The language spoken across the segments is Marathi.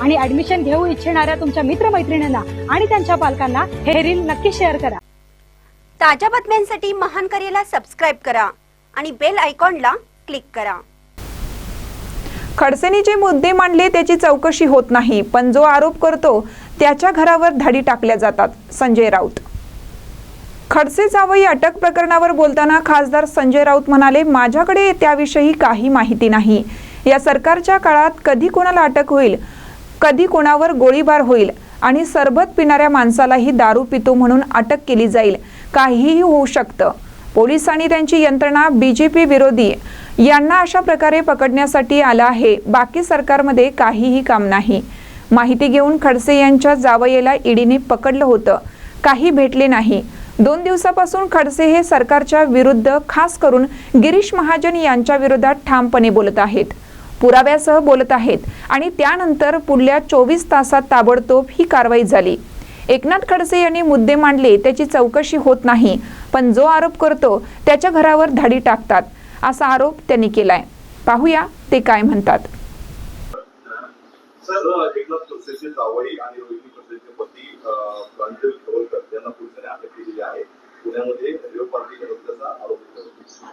आणि ऍडमिशन घेऊ इच्छिणाऱ्या तुमच्या मित्रमैत्रिणींना आणि त्यांच्या पालकांना हे रील नक्की शेअर करा. ताज्या बातम्यांसाठी महान करेला सबस्क्राईब करा आणि बेल आयकॉनला क्लिक करा. खडसेंनी जे मुद्दे मांडले त्याची चौकशी होत नाही पण जो आरोप करतो त्याच्या घरावर धाडी टाकल्या जातात संजय राऊत. खडसे जावई अटक प्रकरणावर बोलताना खासदार संजय राऊत म्हणाले माझ्याकडे त्याविषयी काही माहिती नाही. या सरकारच्या काळात कधी कोणाला अटक होईल? कधी कोणावर गोळीबार होईल आणि सरबत पिणाऱ्या माणसालाही दारू पितो म्हणून अटक केली जाईल. काहीही होऊ शकतं. पोलीस आणि त्यांची यंत्रणा बीजेपी विरोधी यांना अशा प्रकारे पकडण्यासाठी आला आहे. बाकी सरकारमध्ये काहीही काम नाही. माहिती घेऊन खडसे यांच्या जावयाला ईडीने पकडलं होतं. काही भेटले नाही. दोन दिवसापासून खडसे हे सरकारच्या विरुद्ध खास करून गिरीश महाजन यांच्या विरोधात ठामपणे बोलत आहेत. पुराव्यासह बोलत आहेत आणि त्यानंतर पुढल्या चोवीस तासात ताबडतोब ही कारवाई झाली. एकनाथ खडसे यांनी मुद्दे मांडले त्याची चौकशी होत नाही पण जो आरोप करतो त्याच्या घरावर धाडी टाकतात असा आरोप त्यांनी केलाय. पाहूया ते काय म्हणतात. पुण्यामध्ये एकनाथ खडसेचे जावई आणि रोहिणी खडसेचे पती अं, प्रांजल खवलकर यांना पोलिसांनी अटक केलेली आहे पुण्यामध्ये रेव पार्टी करत असल्याचा आरोप केला होता.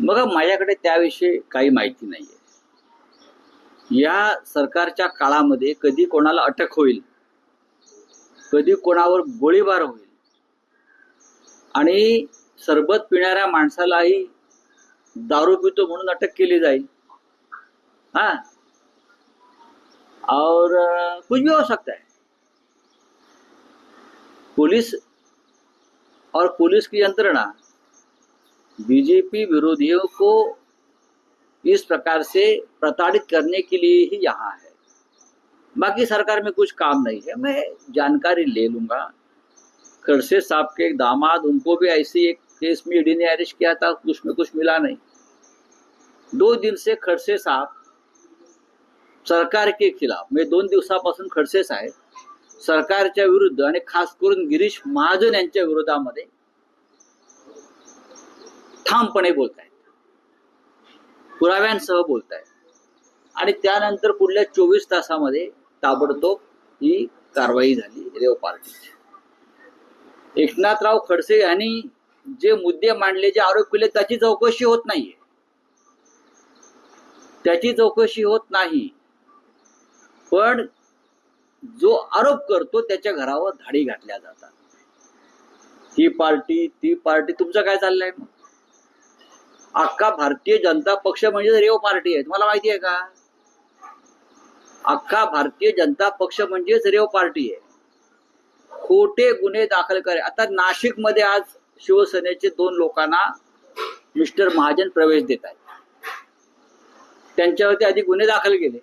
बघा माझ्याकडे त्याविषयी काही माहिती नाहीये. या सरकारच्या काळामध्ये कधी कोणाला अटक होईल कधी कोणावर गोळीबार होईल आणि सरबत पिणाऱ्या माणसालाही दारू पितो म्हणून अटक केली जाईल. हा? और कुछ भी हो सकता है पुलिस और पुलिस की यंत्रणा बीजेपी विरोधियों को इस प्रकार से प्रताड़ित करने के लिए ही यहाँ है। बाकी सरकार में कुछ काम नहीं है। मैं जानकारी ले लूँगा। खड़से साहब के दामाद, उनको भी ऐसी एक केस में ईडी ने अरेस्ट किया था उसमें कुछ मिला नहीं। दो दिन से खडसे साहब सरकार के खिलाफ म्हणजे दोन दिवसापासून खडसे साहेब सरकारच्या विरुद्ध आणि खास करून गिरीश महाजन यांच्या विरोधामध्ये ठामपणे बोलतायत. पुराव्यांसह बोलतायत. आणि त्यानंतर पुढल्या चोवीस तासामध्ये ताबडतोब ही कारवाई झाली रेव पार्टीची. एकनाथराव खडसे यांनी जे मुद्दे मांडले जे आरोप केले त्याची चौकशी होत नाहीये. त्याची चौकशी होत नाही. पण जो आरोप करतो त्याच्या घरावर धाडी घातल्या जातात. ही पार्टी ती पार्टी तुमचं काय चाललंय मग? अख्खा भारतीय जनता पक्ष म्हणजे रेव पार्टी आहे. तुम्हाला माहिती आहे का? अख्खा भारतीय जनता पक्ष म्हणजेच रेव पार्टी आहे. खोटे गुन्हे दाखल करे. आता नाशिकमध्ये आज शिवसेनेचे दोन लोकांना मिस्टर महाजन प्रवेश देत आहेत. त्यांच्यावरती आधी गुन्हे दाखल केले.